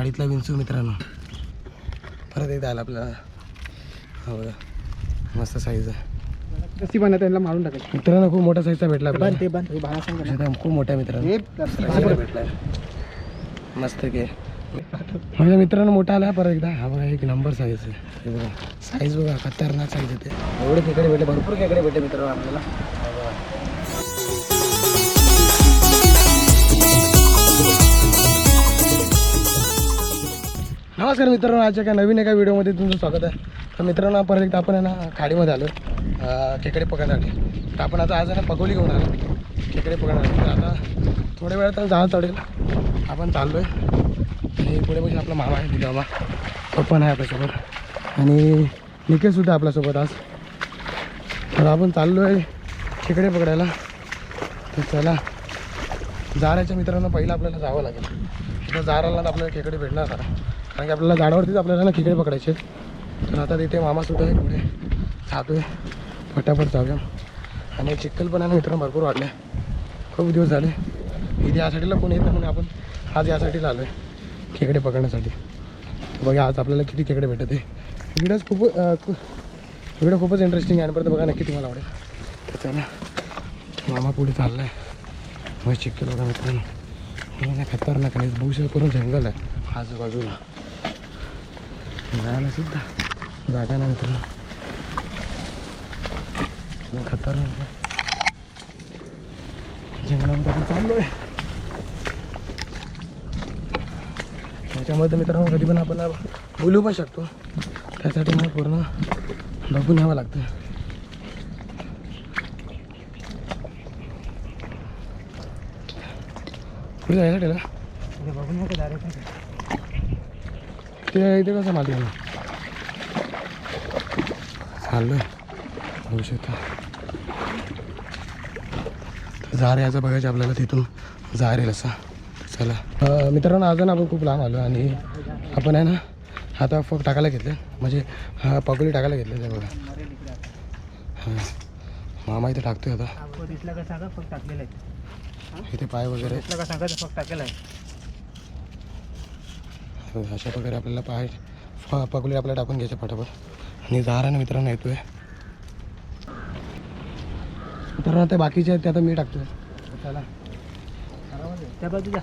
खाडीतला विंचू मित्रांनो. परत एकदा आला आपल्याला. हा बघा. मस्त साईज आहे. कशी बनत त्यांना मारून टाकायची मित्रांनो खूप मोठा साईजचा भेटला आपल्याला. ते बंद बाळा सांग ना. एकदम खूप मोठा मित्रांनो. भेटलाय मस्त की. माझ्या मित्रांनो मोठा आला परत एकदा. हा बघा एक नंबर साईज आहे. बघा. साईज बघा खतरनाक साईज येते एवढे खेकडे भेटले भरपूर खेकडे भेटले मित्रांनो आपल्याला. नमस्कार मित्रांनो आजच्या एका नवीन एका व्हिडिओमध्ये तुमचं स्वागत आहे. तर मित्रांनो परत एकदा आपण आहे ना खाडीमध्ये आलो. खेकडे पकडण्यासाठी. तर आपण आता आज आहे ना पगोली घेऊन आलो. खेकडे पकडण्यासाठी. तर आता थोड्या वेळात जहाज चढेल आपण चाललो आहे आणि पुढे म्हणजे आपला मामा आहे दिला तो पण आहे आपल्यासोबत. आणि निकेशसुद्धा आपल्यासोबत आज. तर आपण चाललो आहे खेकडे पकडायला. तर चला. जाराच्या मित्रांनो पहिलं आपल्याला जावं लागेल. तर जाराला तर आपल्याला खेकडे भेटणार आता. कारण की आपल्याला झाडावरतीच आपल्याला ना खेकडे पकडायचे तर आता तिथे मामासुद्धा आहे पुढे. जातो आहे. फटाफट जाऊया. आणि चिखल पण आहे मित्रांनो भरपूर वाढले. खूप दिवस झाले. इथे यासाठीला कोण येतं येत म्हणून आपण आज यासाठीला आलो आहे खेकडे पकडण्यासाठी. बघा आज आपल्याला किती खेकडे भेटत आहे. व्हिडिओज खूप इकडं व्हिडिओ खूपच इंटरेस्टिंग आहे. आणि परत बघा नक्की तुम्हाला आवडेल. तर चला. मामा पुढे चालला आहे मग चिखल बघा मित्रांनो. खतरनाक आहे. बहुशः करून जंगल आहे. आजूबाजूला. जायला सुद्धा जागा नाही खतरनाक जंगलामध्ये चाललो आहे त्याच्यामध्ये मित्रांनो कधी पण आपण बोलू पण शकतो. त्यासाठी मला पूर्ण बघून यावं लागतं. कुठे जायला त्याला बघून नका. ते इथे कसं माती चाललो होऊ शकता. यायचं बघायचं आपल्याला तिथून. जार येईल असा चला. मित्रांनो आज ना आपण खूप लांब आलो आणि आपण आहे ना आता फक टाकायला घेतले. म्हणजे हा पकोली टाकायला घेतले ते बघा. हां. मामा इथे टाकतोय आता. फक्त इथे पाय वगैरे. सांगा? अशा प्रकारे आपल्याला पाय फ- पकडले आपल्याला टाकून घ्यायचे फटाफट आणि जारा ना मित्रांना येतोय. मित्रांनो ते बाकीचे आहेत ते आता मी टाकतोय. चला. त्या बाजू जा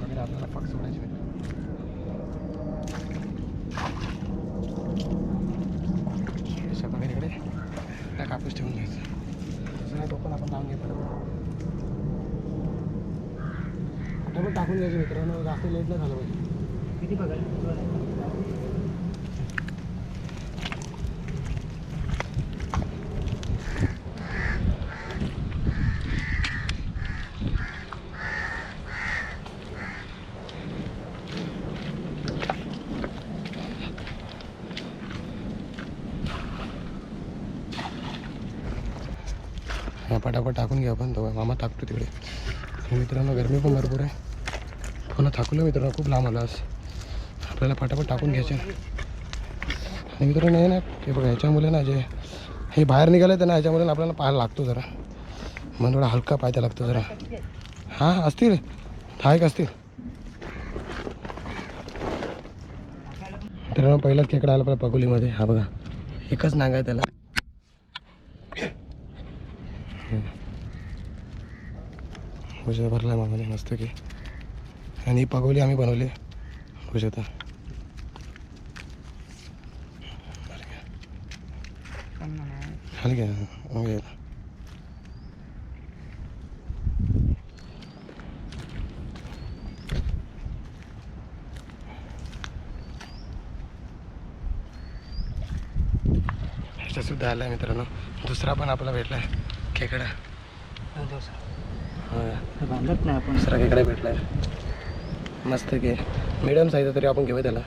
वगैरे आपल्याला पक सोडायचे अशा प्रकारे इकडे त्या कापूस ठेवून घ्यायचं सगळ्या टोपण आपण लावून घेतो फटाफट टाकून घ्यायचं मित्रांनो जास्त लेट नाही झालं पाहिजे किती हा पटापट टाकून घ्या आपण तो मामा टाकतो तिकडे. मित्रांनो गरमी पण भरपूर आहे. पुन्हा थाकलो मित्रांनो खूप लांब आला आज. आपल्याला पटापट टाकून घ्यायचे. आणि मित्रांनो नाही ना हे बघा ह्याच्यामुळे ना जे हे बाहेर निघालं तर ना ह्याच्यामुळे ना आपल्याला पाहायला लागतो जरा. मन थोडा हलका पाहायला लागतो जरा. हां असतील. ठायक असतील. मित्रांनो पहिलाच खेकडा आला आपल्या पगोलीमध्ये. हा बघा एकच नांग आहे त्याला. भरला मामाने मस्त की. आणि ही पगोली आम्ही बनवली. भुजता खाली घ्या. मग घ्या. ह्याचा सुद्धा आला मित्रांनो. दुसरा पण आपला भेटला खेकडा. हा बांधत नाही आपण. दुसरा खेकडा भेटलाय. मस्त की. मिडियम साईज तरी आपण घेऊया त्याला.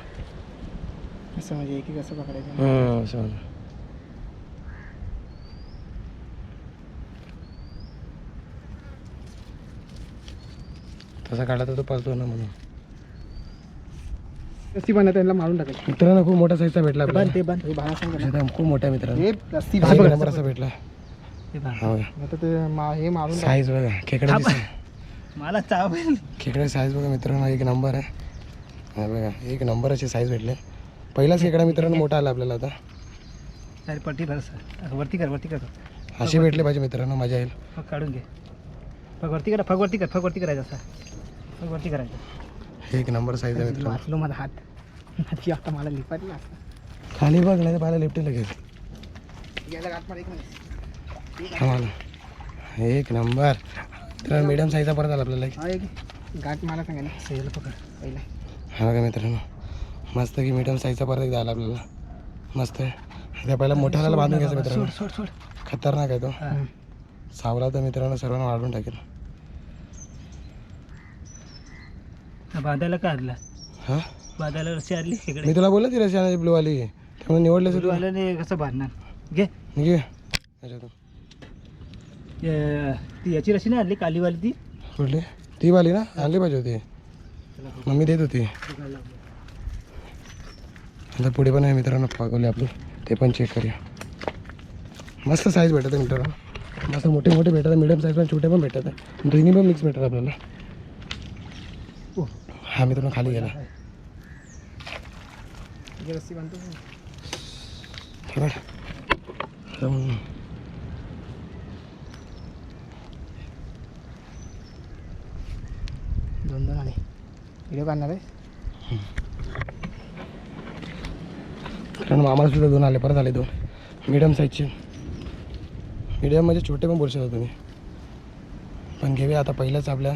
असं म्हणजे एक एक असं पकडायचं. हम्म, असं म्हणा. तसा काढला तर तो पळतो ना म्हणून. रस्सी बांधा त्यांना मारून मित्रांनो खूप मोठा साईजचा भेटला ते आपल्याला. बांध. ते बांध बाणा सांग ना. एकदम खूप मोठ्या मित्रांनो. हे रस्सी एक बांध. नंबर असा भेटला. हे बांध. हा बघा. आता ते मा- हे मारून. साईज बघा. खेकडा मला चाव खेकडा साईज बघा मित्रांनो एक नंबर आहे. हा बघा एक नंबर अशी साईज भेटले. पहिलाच खेकडा मित्रांनो मोठा आला आपल्याला आता. अरे पट्टी भर सर. वरती कर वरती कर. असे भेटले पाहिजे मित्रांनो मजा येईल फग काढून घे. फग वरती कर फग वरती कर फग वरती करायचं असं फग वरती करायचं. एक नंबर साईज आहे मित्रांनो. वाचलो माझा हात. हाती आता मला लिपाटला खाली बघ नाही तर पाहायला लिफ्ट मार एक मिनिट. आम्हाला. एक नंबर तर मीडियम साईजचा परत आला आपल्याला हा गाठ मला सांगा ना. सेल पकड. पहिला. हा बघा मित्रांनो मस्त की मीडियम साईजचा परत एकदा आला आपल्याला. मस्त आहे. त्या पहिला मोठ्याला बांधून घ्यायचं मित्रांनो. सोड सोड. खतरनाक आहे तो. सावला तर मित्रांनो सर्वांना वाढून टाकेल. बांधायला का आणला? हा? बांधायला रस्सी इकडे? मी तुला बोललं ती रशियाची ब्लूवाली त्यामुळे निवडलं तू आल्याने कसं बांधणार? घे. घे. याच्यातून ती याची रस्सी नाही आणली कालीवाली ती. कुठली? ती वाली ना? आणली पाहिजे होती. मम्मी देत होती. आता पुढे पण आहे मित्रांनो पागवले आपली. ते पण चेक करूया. मस्त साईज भेटत आहे मित्रांनो. मस्त मोठे मोठे भेटत आहे मिडियम साईज पण छोटे पण भेटत आहे दोन्ही पण मिक्स भेटतात आपल्याला. हा मित्रांनो खाली गेला. रस्सी बांधतो हे बघ. जाऊन. दोन दोन आले व्हिडिओ काढणार आहे. कारण मामाला सुद्धा दोन आले परत आले दोन. मिडियम साईजचे मिडियम म्हणजे छोटे पण बोलू शकता तुम्ही. पण घेऊया आता पहिल्याच आपल्या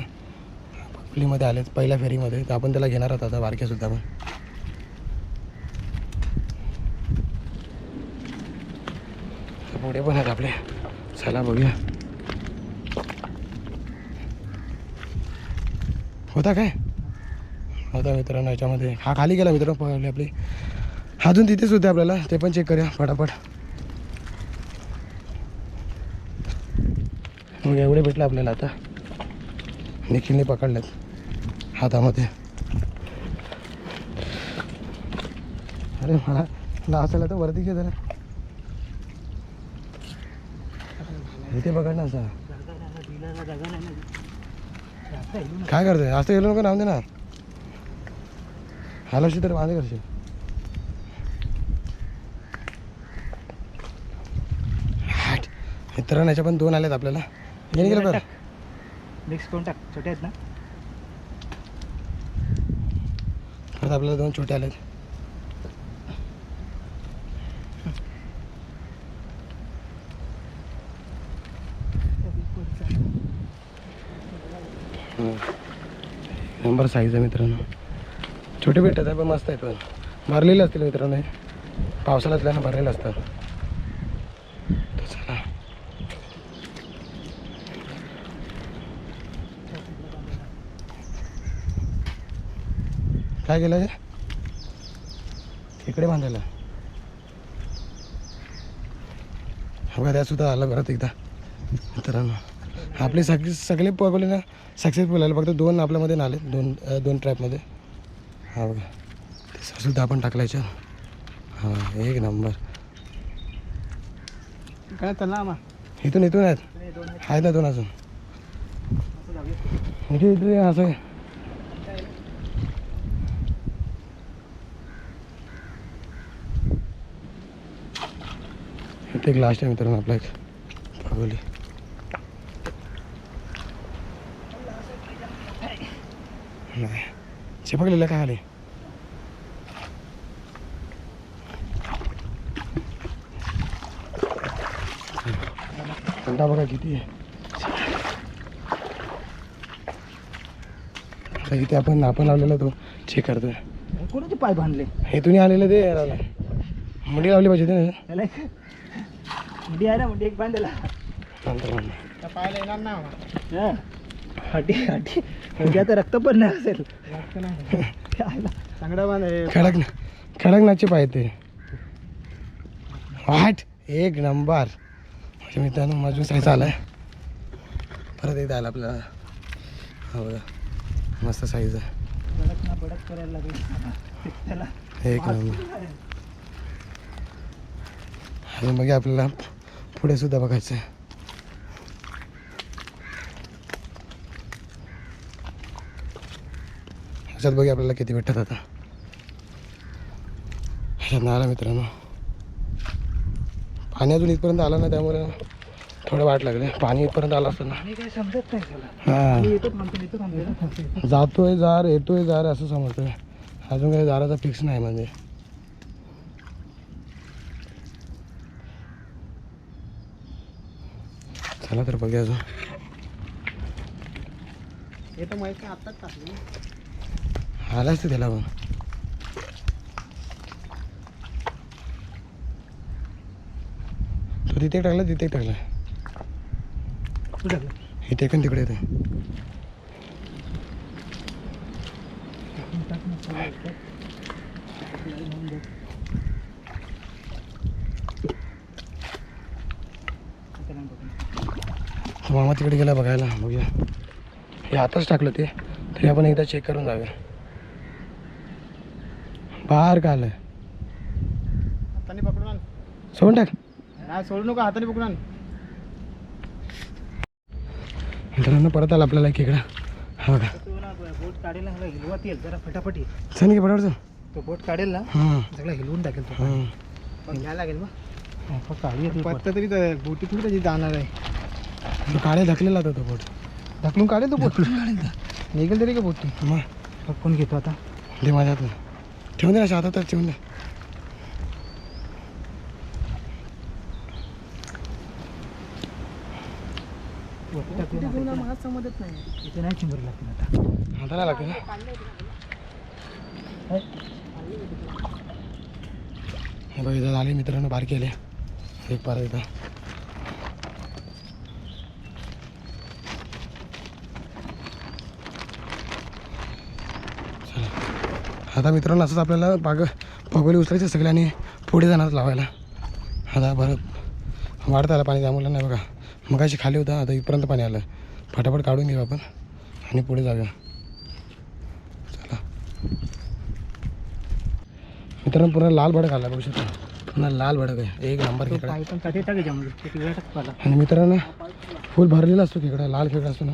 फुलीमध्ये आले पहिल्या फेरीमध्ये. तर आपण त्याला घेणार आहोत आता बारक्यासुद्धा पण पुढे पण आहेत आपले. चला बघूया. होता काय? होता मित्रांनो याच्यामध्ये हा खाली गेला मित्रांनो पळवले आपली. अजून तिथेच होते आपल्याला ते पण चेक करूया फटाफट. मग एवढे भेटले आपल्याला आता. निखिलने पकडल्यात हातामध्ये. अरे मला लासायला तर वरती घे जरा. इथे पकडणार असा. काय करतोय? असं गेलो नको नाव देणार ना हलवशी तर बांधे करशील. हाट. मित्रांनो याच्या पण दोन आलेत आपल्याला. गेले गेलं बरं मिक्स करून टाक? छोटे आहेत ना? परत आपल्याला दोन छोटे आलेत. नंबर साईज आहे मित्रांनो. छोटे भेटत आहे पण मस्त आहेत पण. भरलेले असतील मित्रांनो हे. पावसाळ्यात असल्यानं भरलेलं असतात. तर चला. काय केलं इकडे बांधायला. बघा त्या सुद्धा आला परत एकदा. मित्रांनो आपले सगळे सगळे पगवले ना? सक्सेसफुल आले. फक्त दोन आपल्यामध्ये नाले दोन दोन ट्रॅपमध्ये हा बघा. ते सुद्धा आपण टाकलायच्या हां एक नंबर. काय चल ना इथून इथून आहेत. आहेत ना दोन अजून. इथे इथे असं. इथे एक लास्ट आहे मित्रांनो आपला एक. पगवली नाही. चिपकलेलं काय आले थंडा बघा किती आहे. आता इथे आपण आपण लावलेला तो चेक करतोय. कोणाचे पाय बांधले हे तुम्ही आलेलं ते लावलं मुडी लावली पाहिजे होती ना. त्याला एक. मुंडी आहे ना मुंडी एक बांधलेला नंतर म्हणून. पायाला येणार ना हाटी हाटी. म्हणजे आता रक्त पण नाही असेल. खडक खडकनाथचे पाहिजे ते. वाट एक नंबर. माझ्या मित्रांनो मजून साईज आलाय. परत एकदा आला आपल्याला. हा बघा. मस्त साईज आहे. एक नंबर. अजून बघा आपल्याला पुढे सुद्धा बघायचं आहे ह्याच्यात बघा आपल्याला किती भेटतात आता. ह्याच्यात आला मित्रांनो. पाणी अजून इथपर्यंत आलं ना त्यामुळे थोडं वाट लागले. पाणी इथपर्यंत आलं असतं ना. हां. जातोय जार येतोय जार असं समजतोय. अजून काही जाराचा फिक्स नाही म्हणजे. चला तर बघूया अजून. येतो माहिती आत्ताच टाकली. आलाच ते त्याला पण तो तिथे टाकला तिथे टाकला? इथे पण तिकडे येते मामा तिकडे गेला बघायला बघूया. हे आताच टाकलं ते. तरी आपण एकदा चेक करून जाऊया. बाहेर का आलं हाताने पकडून आण. सोडून टाक. नाही सोडू नका हाताने पकडून आण. मित्रांनो परत आला आपल्याला एक इकडं. हा बघा. तो ना बोट काढेल ना येईल जरा फटाफट. चल की बरोबर तो बोट काढेल ना हां. सगळं हिलवून टाकेल तो. हां. पण घ्यायला लागेल मग पत्ता तरी बोटीत मी त्याची जाणार आहे. काळे ढकलेला होता तो बोट. ढकलून काढेल तो बोट? निघेल तरी का बोट मग पकडून घेतो आता. दे माझ्यात ठेवून दे ना हातात तर ठेवून दे. समजत नाही इथे नाही चिंबर लागतील आता हाताला लागते ना. बघ इथं झाले मित्रांनो बारके आले. एक पार इथं आता मित्रांनो असंच आपल्याला बाग पगोली उचलायचे सगळ्यांनी पुढे जाणार लावायला. आता परत वाढता आलं पाणी त्यामुळे नाही बघा. मगाशी खाली होता आता इथपर्यंत पाणी आलं. फटाफट काढून घेऊ आपण आणि पुढे जाऊया. चला. मित्रांनो पुन्हा लाल भडक आला बघू शकता. पुन्हा लाल भडक आहे. एक नंबर पाला. आणि मित्रांनो फुल भरलेला असतो खेकडा लाल खेकडा असतो ना.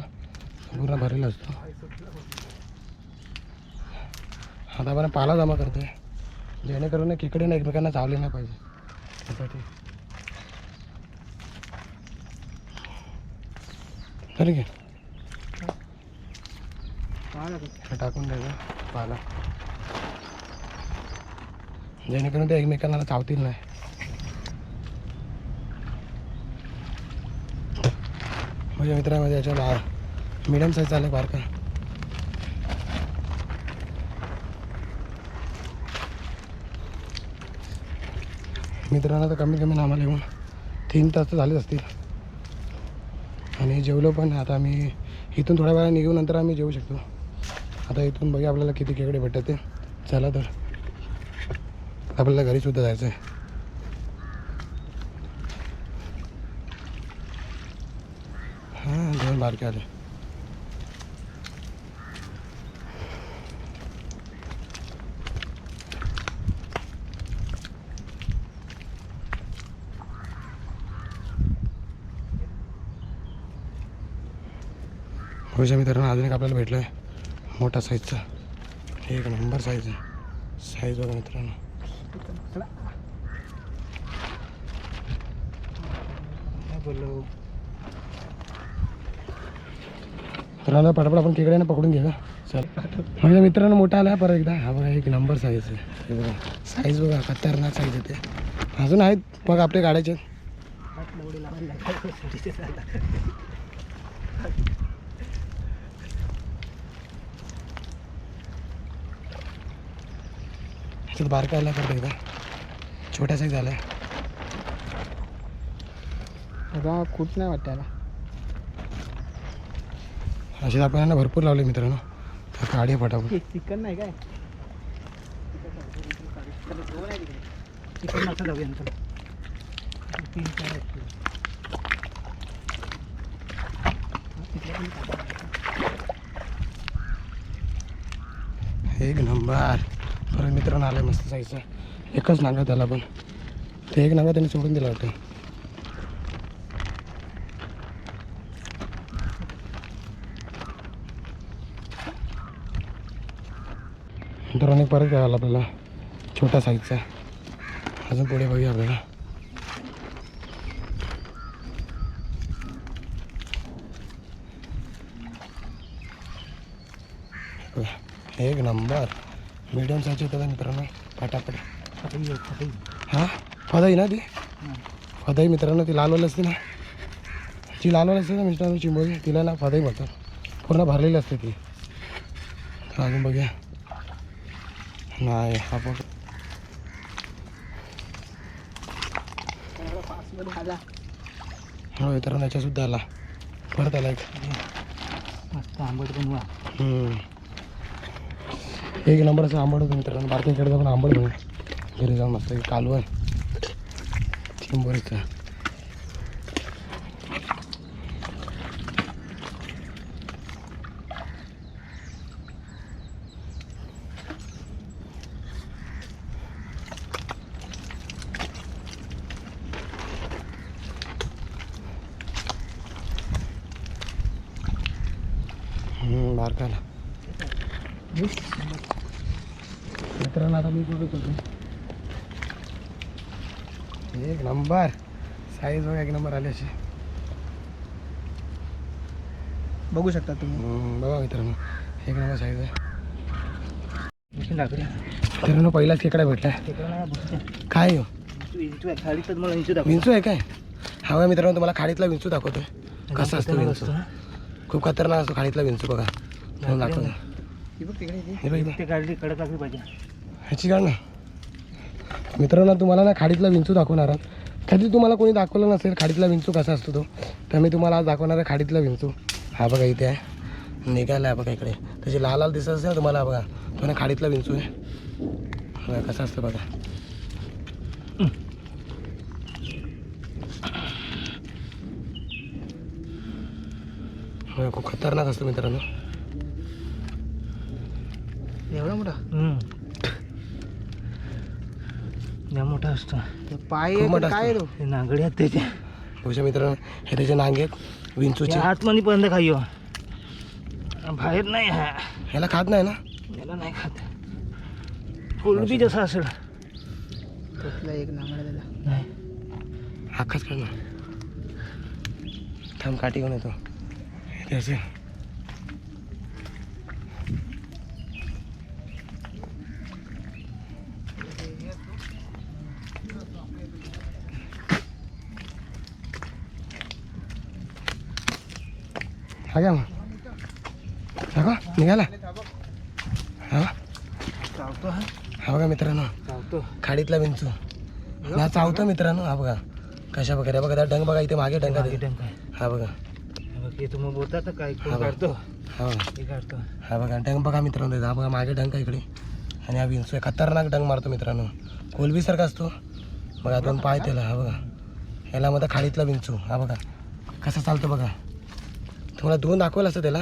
पूर्ण भरलेला असतो. आता आपण पाला जमा करतोय. जेणेकरून ना खेकडे ना एकमेकांना चावले नाही पाहिजे. त्यासाठी. झालं की? टाकून द्यायचं पाला. जेणेकरून ते एकमेकांना चावतील नाही. माझ्या मित्रामध्ये याच्या बा मिडियम साईज चालू बारका. मित्रांना तर कमीत कमी आम्हाला येऊन तीन तास तर झालेच असतील. आणि जेवलो पण आता आम्ही इथून थोड्या वेळा निघून नंतर आम्ही जेवू शकतो. आता इथून बघा आपल्याला किती खेकडे भेटतात ते चला तर. आपल्याला घरी सुद्धा जायचं आहे हां दोन बारके आले. होशा मित्रांनो अजून एक आपल्याला भेटलं आहे मोठा साईजचा एक नंबर साईज आहे. साईज बघा मित्रांनो. काय बोललो? पटापट आपण ना पकडून घ्या चल. माझ्या मित्रांनो मोठा आला परत एकदा. हा बघा एक नंबर साईज आहे. बघा. साईज बघा खतरनाक साईज येते अजून आहेत बघा आपले काढायचे ह्याच्यात बारका आला परत एकदा. छोट्या साईज आला आता खूप नाही वाटत त्याला असे आपल्याला भरपूर लावले मित्रांनो. तर काढे पटापट. चिकन नाही काय? चिकन असं जाऊया तीन चार. हा. एक नंबर. परत मित्रांनो नाले मस्त जायचं. एकच नांगा त्याला पण. ते एक नांगा त्यांनी सोडून दिला वाटतं. मित्रांनो परत काय आपल्याला. छोटा साईजचा. अजून पुढे बघूया आपल्याला. एक नंबर. मीडियम साईज होता मित्रांनो फटाई आहे, फटाई. हां? फदाई ना ती? फदाई मित्रांनो ती लालवाली असते ना. जी लालवाली असते ना मित्रांनो चिंबोरी. तिला ना फदाई म्हणतात. पूर्ण भरलेली असते ती. तर अजून बघूया. नाही हा बघ. हो मित्रांनो याच्यासुद्धा आला. परत आला एक. मस्त आंबट पण एक नंबर असं आंबड होतं मित्रांनो. बारक्याकडे जाऊन आंबड घेऊन घरी जाऊन मस्त कालवण चिंबोरीचं बारकाला. मित्रांनो आता मी बघत होतो एक नंबर. साईज बघा एक नंबर आली अशी. बघू शकता तुम्ही. बघा मित्रांनो. एक नंबर साईज आहे. लागली. मित्रांनो पहिलाच खेकडा भेटला. काय हो? तू इंचू आहे खाली तर मला दाखव. विंचू आहे काय? हा बघा मित्रांनो तुम्हाला खाडीतला विंचू दाखवतोय. कसा असतो विंचू? खूप खतरनाक असतो खाडीतला विंचू बघा. म्हणून दाखवतो हे बघ कडक टाकली पाहिजे. ह्याची काढ ना मित्रांनो तुम्हाला ना खाडीतला विंचू दाखवणार आहात कधी तुम्हाला कोणी दाखवलं नसेल खाडीतला विंचू कसा असतो तो तर मी तुम्हाला आज दाखवणार आहे खाडीतला विंचू. हा बघा इथे आहे. निघायला आहे बघा इकडे. त्याची लाल लाल दिसत असेल ना तुम्हाला हा बघा. तो ना खाडीतला विंचू आहे. बघा कसा असतो बघा. बघा, खूप खतरनाक असतो मित्रांनो. एवढा मोठा? या मोठा असतो. पाय खूप मोठा काय असतो. ते नागडे आहेत त्याचे. बघूया मित्रांनो हे त्याचे नांगे आहेत विंचूचे. आतमध्ये पर्यंत खायो बाहेर नाही हा. ह्याला खात नाही ना? याला नाही खात. कोलबी जसा असेल. एक नाही. अख्खाच कर ना. थांब काठी घेऊन येतो. असेल हा घ्या मग हा निघाला. हा. चावतो हा. बघा मित्रांनो चावतो. खाडीतला विंचू. हा चावतो मित्रांनो. हा बघा कशा बघा बघा त्या डंग बघा इथे मागे डंगा मागे आहे. हा बघा. बघ, तुम्ही बोलता तर काय हा बघ. काढतो? हा बघा. हे काढतो. हा बघा डंग बघा मित्रांनो. हा बघा मागे डंग इकडे. आणि हा विंचू खतरनाक डंग मारतो मित्रांनो. कोलबीसारखा असतो. बघा दोन पाय त्याला. हा बघा. ह्याला मध्ये खाडीतला विंचू. हा बघा. कसा चालतो बघा. तुम्हाला दोन दाखवलं असतं त्याला?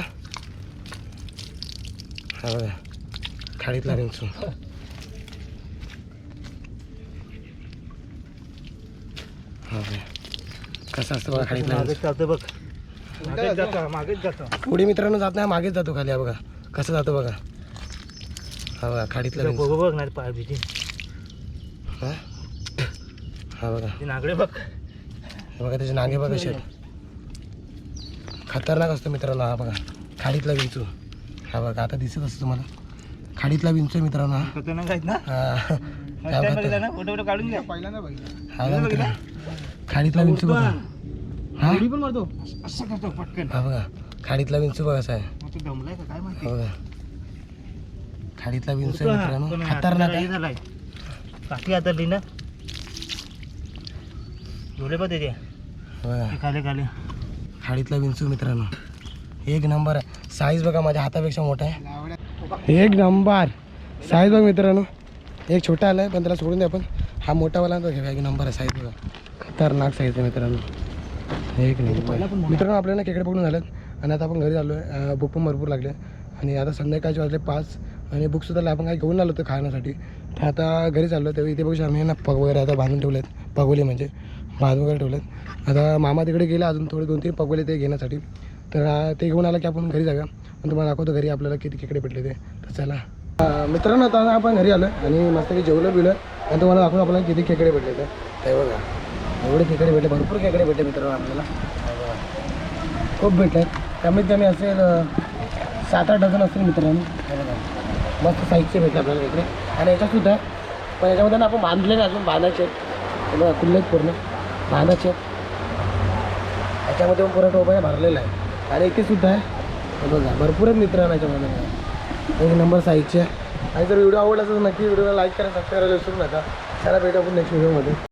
हा बघा. खाडीतला विंचू हा बघा. कसा असतो बघा खाडीतला बघ. मागेच जातो मागेच जातो. पुढे मित्रांनो जात नाही मागेच जातो खाली. हा बघा. कसं जातो बघा. हा बघा खाडीतला बघ बघ नाही पाय भीती. हा? हा बघा. ते नागडे बघ. बघा त्याचे नांगे बघा कसे आहेत खतरनाक असतो मित्रांनो हा बघा. खाडीतला विंचू. हा बघा आता दिसत असतो तुम्हाला. खाडीतला विंचू आहे मित्रांनो हा. खतरनाक आहेत ना? हा. काय बघा. बघितला ते. ना फोटो फोटो काढून घ्या. पहिल्यांदा बघितला. हा बघा मित्रांनो. खाडीतला विंचू बघा. हा? उडी पण मारतो. असं करतो पटकन. हा बघा. खाडीतला विंचू बघा असा आहे. मग तो दमलाय का? काय माहिती? हा बघा. खाडीतला विंचू आहे. मित्रांनो. पण खतरनाक हाताला हे आहे झालाय काठी हातरली ना बघा. ते खाले खाले. खाडीतला विंचू मित्रांनो. एक नंबर आहे. साईज बघा माझ्या हातापेक्षा मोठा आहे. एक नंबर. साईज बघ मित्रांनो. एक छोटा आला आहे पण त्याला सोडून द्या आपण. हा मोठावाला तो घेऊया. एक नंबर आहे साईज बघा. खतरनाक साईज आहे मित्रांनो. एक नंबर. मित्रांनो आपल्याला खेकडे पकडून झालेत आणि आता आपण घरी आलो आहे बुक पण भरपूर लागले आणि आता संध्याकाळचे वाजले पाच. आणि बुक सुद्धा आपण काही घेऊन आलो होतो खाण्यासाठी. तर आता घरी चाललो तेव्हा इथे बघू शकतो आम्ही ना पग वगैरे आता बांधून ठेवले आहेत पगोले म्हणजे. भात वगैरे ठेवलेत. आता मामा तिकडे गेले अजून थोडे दोन तीन पकवले ते घेण्यासाठी. तर ते घेऊन आलं की आपण घरी जागा आणि तुम्हाला दाखवतो घरी आपल्याला किती खेकडे भेटले ते. तर चला. मित्रांनो आता आपण घरी आलो आणि मस्त की जेवलं बिवलं. आणि तुम्हाला दाखवतो आपल्याला किती खेकडे भेटले ते. ते बघा. एवढे खेकडे भेटले भरपूर खेकडे भेटले मित्रांनो आपल्याला. खूप भेटले. कमीत कमी असेल सात आठ डझन असतील मित्रांनो. मस्त साईजचे भेटले आपल्याला इकडे आणि याच्यातसुद्धा पण याच्यामध्ये ना आपण बांधले ना अजून बांधायचे बघा पूर्ण. बांधायचे आहेत. याच्यामध्ये पण पुरा टोपा भरलेला आहे. आणि इथे सुद्धा आहे. बघा भरपूर आहेत मित्र याच्यामध्ये. एक नंबर साईजचे आहे. आणि जर व्हिडिओ आवडला तर नक्की व्हिडिओला लाईक करा सबस्क्राईब करायला विसरू नका. त्याला भेटू आपण नेक्स्ट व्हिडिओमध्ये